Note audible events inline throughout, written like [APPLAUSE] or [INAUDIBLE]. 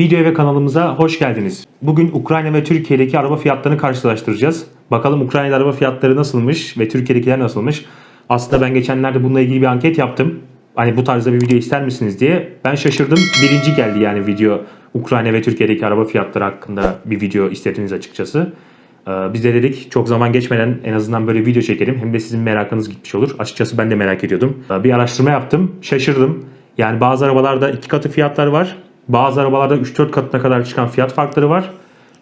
Videoya ve kanalımıza hoş geldiniz. Bugün Ukrayna ve Türkiye'deki araba fiyatlarını karşılaştıracağız. Bakalım Ukrayna'da araba fiyatları nasılmış ve Türkiye'dekiler nasılmış. Aslında ben geçenlerde bununla ilgili bir anket yaptım. Hani bu tarzda bir video ister misiniz diye. Ben şaşırdım. Birinci geldi yani video. Ukrayna ve Türkiye'deki araba fiyatları hakkında bir video istediniz açıkçası. Ee, Biz de dedik çok zaman geçmeden en azından böyle video çekelim. Hem de sizin merakınız gitmiş olur. Açıkçası ben de merak ediyordum. Ee, Bir araştırma yaptım. Şaşırdım. Yani bazı arabalarda iki katı fiyatlar var. Bazı arabalarda 3-4 katına kadar çıkan fiyat farkları var.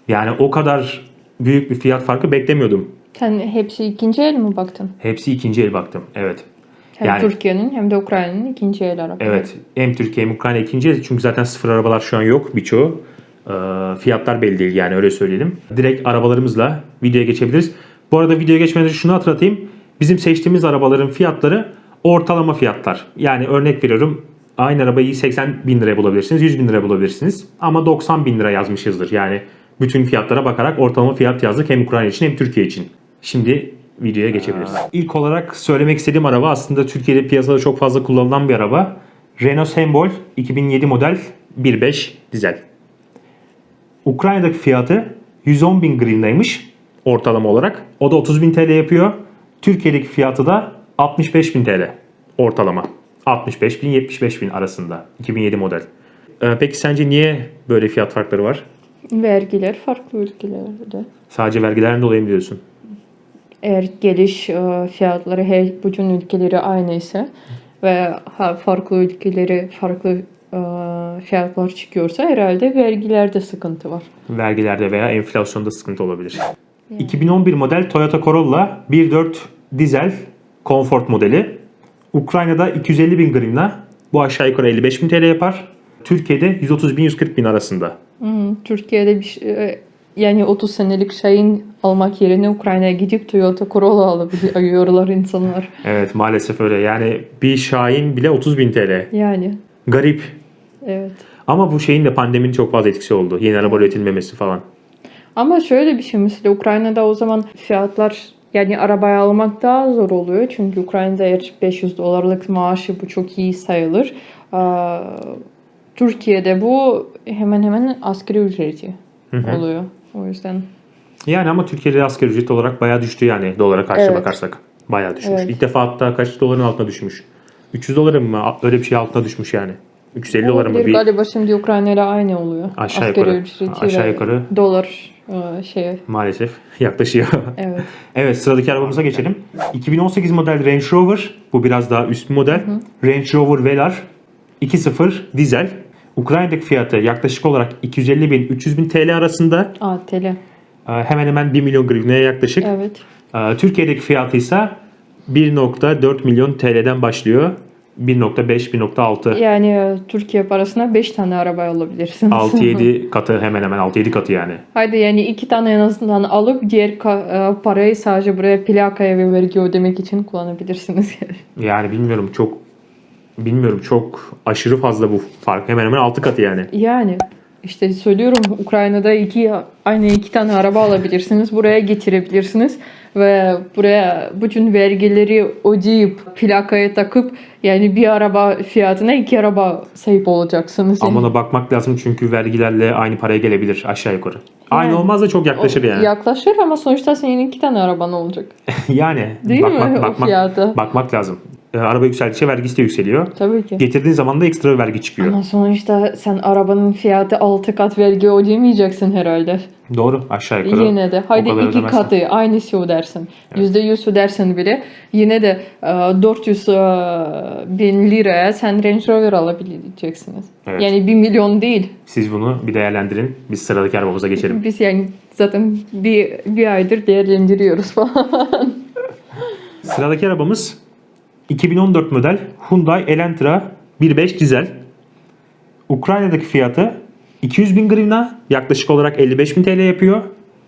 Yani o kadar büyük bir fiyat farkı beklemiyordum. Sen hepsi ikinci el mi baktın? Hepsi ikinci el baktım. Evet. Hem Yani- Türkiye'nin hem de Ukrayna'nın ikinci el araba. Evet. Hem Türkiye hem Ukrayna ikinci el. Çünkü zaten sıfır arabalar şu an yok birçoğu. Ee, fiyatlar belli değil yani öyle söyleyelim. Direkt arabalarımızla videoya geçebiliriz. Bu arada videoya geçmeden şunu hatırlatayım. Bizim seçtiğimiz arabaların fiyatları ortalama fiyatlar. Yani örnek veriyorum aynı arabayı 80 bin liraya bulabilirsiniz, 100 bin liraya bulabilirsiniz. Ama 90 bin lira yazmışızdır. Yani bütün fiyatlara bakarak ortalama fiyat yazdık hem Ukrayna için hem Türkiye için. Şimdi videoya geçebiliriz. İlk olarak söylemek istediğim araba aslında Türkiye'de piyasada çok fazla kullanılan bir araba. Renault Sembol 2007 model 1.5 dizel. Ukrayna'daki fiyatı 110 bin grivnaymış ortalama olarak. O da 30 bin TL yapıyor. Türkiye'deki fiyatı da 65 bin TL ortalama. 65 bin 75 bin arasında 2007 model. Ee, peki sence niye böyle fiyat farkları var? Vergiler farklı ülkelerde. Sadece vergilerden dolayı mı diyorsun? Eğer geliş e, fiyatları her bütün ülkeleri aynı ise ve farklı ülkeleri farklı e, fiyatlar çıkıyorsa herhalde vergilerde sıkıntı var. Vergilerde veya enflasyonda sıkıntı olabilir. 2011 model Toyota Corolla 1.4 dizel Comfort modeli. Ukrayna'da 250 bin grivna. Bu aşağı yukarı 55 bin TL yapar. Türkiye'de 130 bin 140 bin arasında. Hmm, Türkiye'de bir şey- e, yani 30 senelik şeyin almak yerine Ukrayna'ya gidip Toyota Corolla alabiliyorlar insanlar. Evet maalesef öyle. Yani bir Şahin bile 30 bin TL. Yani Garip. evet. Ama bu şeyin de pandeminin çok fazla etkisi oldu. Yeni araba üretilmemesi falan. Ama şöyle bir şey mesela Ukrayna'da o zaman fiyatlar yani arabayı almak daha zor oluyor. Çünkü Ukrayna'da eğer 500 dolarlık maaşı bu çok iyi sayılır. Türkiye'de bu hemen hemen asgari ücreti oluyor. O yüzden Yani ama Türkiye'de asgari ücret olarak bayağı düştü yani dolara karşı Evet. bakarsak. Bayağı düşmüş. Evet. İlk defa hatta kaç doların altına düşmüş? 300 doların mı? Öyle bir şey altına düşmüş yani. 350 dolar mı? Bir galiba şimdi Ukrayna ile aynı oluyor. Aşağı asgari yukarı. ücreti Aşağı yukarı. dolar şey maalesef [LAUGHS] yaklaşıyor. evet. [LAUGHS] evet sıradaki arabamıza geçelim. 2018 model Range Rover. Bu biraz daha üst bir model. Range Rover Velar 2.0 dizel. Ukrayna'daki fiyatı yaklaşık olarak 250 bin 300 bin TL arasında. Aa tele. Ee, Hemen hemen 1 milyon grivneye yaklaşık. Evet. Ee, Türkiye'deki fiyatı ise 1.4 milyon TL'den başlıyor. 1.5 Yani e, Türkiye parasına 5 tane araba alabilirsiniz. 1.6 [LAUGHS] 6-7 katı hemen hemen 6-7 katı yani. Haydi yani iki tane en azından alıp diğer ka- e, parayı sadece buraya plakaya ve vergi ödemek için kullanabilirsiniz. Yani bilmiyorum çok bilmiyorum çok aşırı fazla bu fark. Hemen hemen 6 katı yani. yani işte söylüyorum Ukrayna'da iki aynı iki tane araba alabilirsiniz. Buraya getirebilirsiniz ve buraya bütün vergileri ödeyip plakaya takıp yani bir araba fiyatına iki araba sahip olacaksınız. Ama ona bakmak lazım çünkü vergilerle aynı paraya gelebilir aşağı yukarı. Aynı Yani. olmaz da çok yaklaşır O- yani. Yaklaşır ama sonuçta senin iki tane araban olacak. [LAUGHS] yani Değil bakmak, mi o bakmak, fiyata? bakmak lazım. Ee, araba yükseldikçe vergisi de yükseliyor. Tabii ki. Getirdiğin zaman da ekstra bir vergi çıkıyor. Ama sonuçta sen arabanın fiyatı 6 kat vergi ödemeyeceksin herhalde. Doğru aşağı yukarı. Yine de. Haydi iki ödemezsin. katı aynısı ödersin. Yüzde yüz ödersin bile. Yine de e, 400 e, bin liraya sen Range Rover alabileceksiniz. Evet. Yani 1 milyon değil. Siz bunu bir değerlendirin. Biz sıradaki arabamıza geçelim. Biz yani zaten bir, bir aydır değerlendiriyoruz falan. Sıradaki arabamız 2014 model Hyundai Elantra 1.5 dizel. Ukrayna'daki fiyatı 200 bin grivna yaklaşık olarak 55 bin TL yapıyor.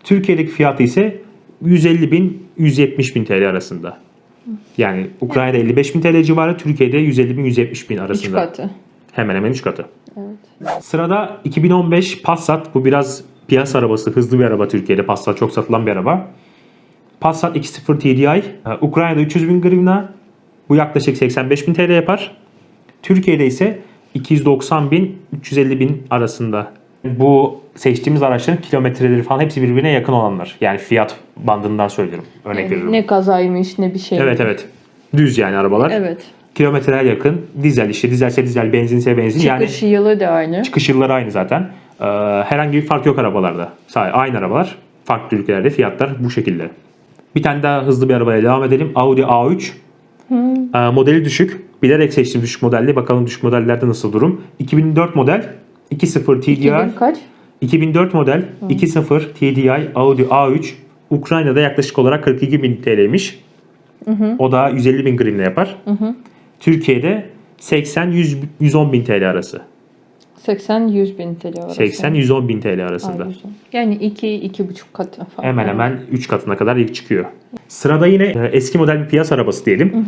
Türkiye'deki fiyatı ise 150 bin 170 bin TL arasında. Yani Ukrayna'da 55 bin TL civarı, Türkiye'de 150 bin 170 bin 3 arasında. katı. Hemen hemen 3 katı. Evet. Sırada 2015 Passat. Bu biraz piyasa arabası. Hızlı bir araba Türkiye'de. Passat çok satılan bir araba. Passat 2.0 TDI. Ukrayna'da 300 bin grivna. Bu yaklaşık 85 bin TL yapar. Türkiye'de ise 290 bin 350 bin arasında Bu seçtiğimiz araçların kilometreleri falan hepsi birbirine yakın olanlar. Yani fiyat bandından söylüyorum. Örnek Yani veriyorum. ne kazaymış ne bir şey. Evet evet. Düz yani arabalar. Evet. Kilometreler yakın. Dizel işte dizelse dizel, benzinse benzin. yani Çıkış yılı da aynı. çıkış yılları aynı zaten. Ee, herhangi bir fark yok arabalarda. Sadece aynı arabalar. Farklı ülkelerde fiyatlar bu şekilde. Bir tane daha hızlı bir arabaya devam edelim. Audi A3. Ee, modeli düşük. Bilerek seçtim düşük modelli. Bakalım düşük modellerde nasıl durum. 2004 model. 2.0 TDI. 2000 kaç? 2004 model 2.0 TDI Audi A3 Ukrayna'da yaklaşık olarak 42 bin TL'ymiş. O da 150 bin grimle yapar. Türkiye'de 80-110 bin TL arası. 80-100 bin TL arası. 80-110 bin TL arasında. Ay. Yani 2-2,5 katı falan. Hemen hemen 3 katına kadar ilk çıkıyor. Sırada yine e, eski model bir piyasa arabası diyelim.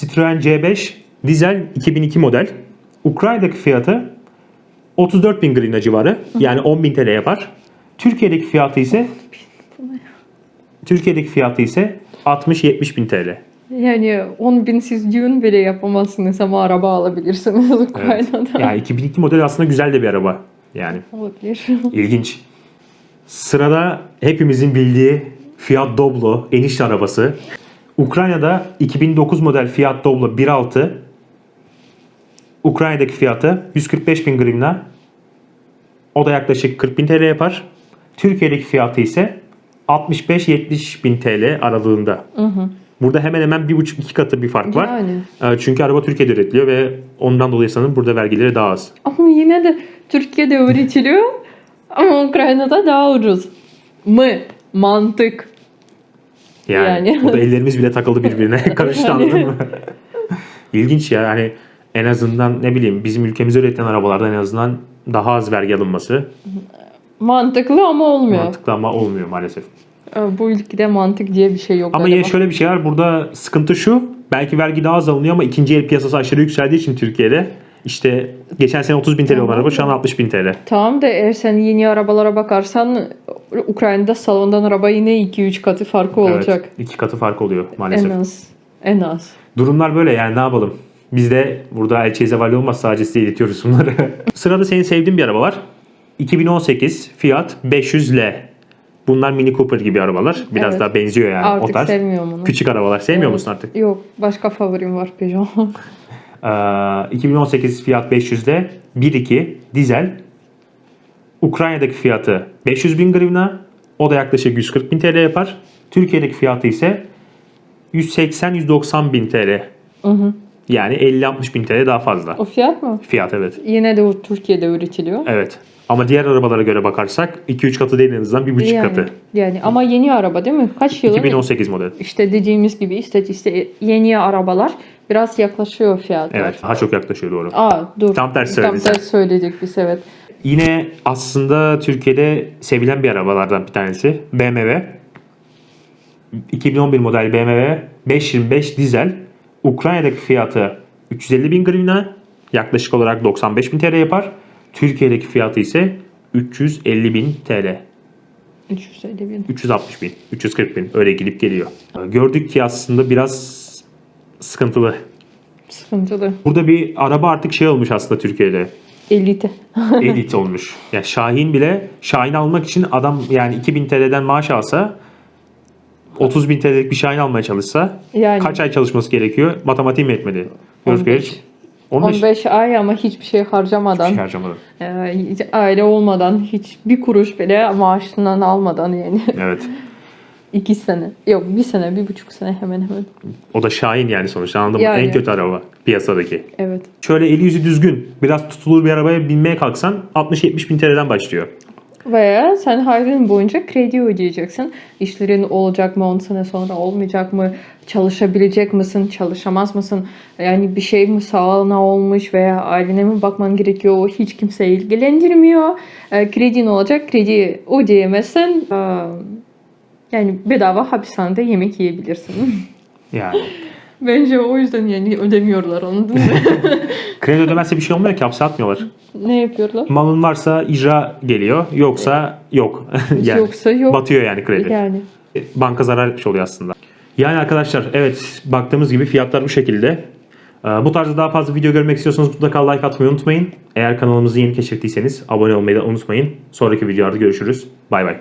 Citroen C5 dizel 2002 model. Ukrayna'daki fiyatı 34 bin grivna civarı. Yani 10 bin TL yapar. Türkiye'deki fiyatı ise Türkiye'deki fiyatı ise 60-70 bin TL. Yani 10 bin siz düğün bile yapamazsınız ama araba alabilirsiniz Evet. Ukrayna'da. Yani 2002 model aslında güzel de bir araba. Yani Olabilir. [LAUGHS] ilginç. Sırada hepimizin bildiği Fiat Doblo eniş arabası. Ukrayna'da 2009 model Fiat Doblo 1.6 Ukrayna'daki fiyatı 145 bin grivna. O da yaklaşık 40 bin TL yapar. Türkiye'deki fiyatı ise 65-70 bin TL aralığında. Burada hemen hemen 1,5-2 katı bir fark var. Yani. Ee, Çünkü araba Türkiye'de üretiliyor ve ondan dolayı sanırım burada vergileri daha az. Ama yine de Türkiye'de üretiliyor ama Ukrayna'da daha ucuz. Mı? Mantık. Yani, Yani. burada ellerimiz bile takıldı birbirine. [LAUGHS] Karıştı Yani. anladın mı? İlginç ya. Hani en azından ne bileyim bizim ülkemizde üretilen arabalardan en azından daha az vergi alınması Mantıklı ama olmuyor. mantıklı ama olmuyor maalesef. Ee, Bu ülkede mantık diye bir şey yok. Ama yine şöyle bir şey var. Burada sıkıntı şu. Belki vergi daha az alınıyor ama ikinci el piyasası aşırı yükseldiği için Türkiye'de işte geçen sene 30 bin TL olan araba şu an 60 bin TL. Tamam da eğer sen yeni arabalara bakarsan Ukrayna'da salondan araba yine 2-3 katı farkı olacak. Evet, iki katı fark oluyor maalesef. En az. En az. Durumlar böyle yani ne yapalım. Biz de burada elçiye zevalli olmaz sadece size iletiyoruz bunları. [LAUGHS] Sırada senin sevdiğin bir araba var. 2018 Fiat 500L. Bunlar Mini Cooper gibi arabalar. Biraz Evet. daha benziyor yani Artık o tarz. sevmiyorum onu. Küçük arabalar. Sevmiyor Evet. musun artık? Yok. Başka favorim var Peugeot. [LAUGHS] Ee, 2018 Fiat 500'de 1.2 dizel. Ukrayna'daki fiyatı 500 bin grivna. O da yaklaşık 140 bin TL yapar. Türkiye'deki fiyatı ise 180-190 bin TL. Yani 50-60 bin TL daha fazla. o fiyat mı? Fiyat evet. Yine de o Türkiye'de üretiliyor. Evet. Ama diğer arabalara göre bakarsak 2-3 katı değil en azından 1,5 yani, katı. Yani ama yeni araba değil mi? Kaç yılı? 2018 model. İşte dediğimiz gibi işte, işte yeni arabalar biraz yaklaşıyor fiyatlar. Evet. Daha çok yaklaşıyor doğru. Aa dur. Tam tersi Tam söyledin sen. tersi söyledik biz evet. Yine aslında Türkiye'de sevilen bir arabalardan bir tanesi. BMW. 2011 model BMW 525 dizel. Ukrayna'daki fiyatı 350 bin grivna. Yaklaşık olarak 95 bin TL yapar. Türkiye'deki fiyatı ise 350 bin TL. 350 bin. 360 bin, 340 bin öyle gidip geliyor. Gördük ki aslında biraz sıkıntılı. Sıkıntılı. Burada bir araba artık şey olmuş aslında Türkiye'de. Elite. [LAUGHS] Elit olmuş. Yani Şahin bile Şahin almak için adam yani 2000 TL'den maaş alsa 30 bin TL'lik bir Şahin almaya çalışsa Yani kaç ay çalışması gerekiyor? Matematiğim yetmedi. 15. Göz 15, 15 ay ama hiçbir şey harcamadan, şey harcamadım. e, hiç aile olmadan, hiç bir kuruş bile maaşından almadan yani. Evet. [LAUGHS] iki sene. Yok bir sene, bir buçuk sene hemen hemen. O da Şahin yani sonuçta anladın mı? Yani. En kötü araba piyasadaki. Evet. Şöyle eli yüzü düzgün, biraz tutulur bir arabaya binmeye kalksan 60-70 bin TL'den başlıyor. Veya sen hayatın boyunca kredi ödeyeceksin. İşlerin olacak mı 10 sene sonra olmayacak mı? Çalışabilecek misin? Çalışamaz mısın? Yani bir şey mi sağlığına olmuş veya ailene mi bakman gerekiyor? O hiç kimse ilgilendirmiyor. E, kredin olacak. Kredi ödeyemezsen e, yani bedava hapishanede yemek yiyebilirsin. Yani. [LAUGHS] Bence o yüzden yani ödemiyorlar mı? [LAUGHS] Kredi ödemezse bir şey olmuyor ki hapse atmıyorlar. Ne yapıyorlar? Malın varsa icra geliyor, yoksa yok. [LAUGHS] yani Yoksa yok. Batıyor yani kredi. Yani. Banka zarar etmiş oluyor aslında. Yani arkadaşlar evet baktığımız gibi fiyatlar bu şekilde. Ee, Bu tarzda daha fazla video görmek istiyorsanız mutlaka like atmayı unutmayın. Eğer kanalımızı yeni keşfettiyseniz abone olmayı da unutmayın. Sonraki videolarda görüşürüz. Bay bay.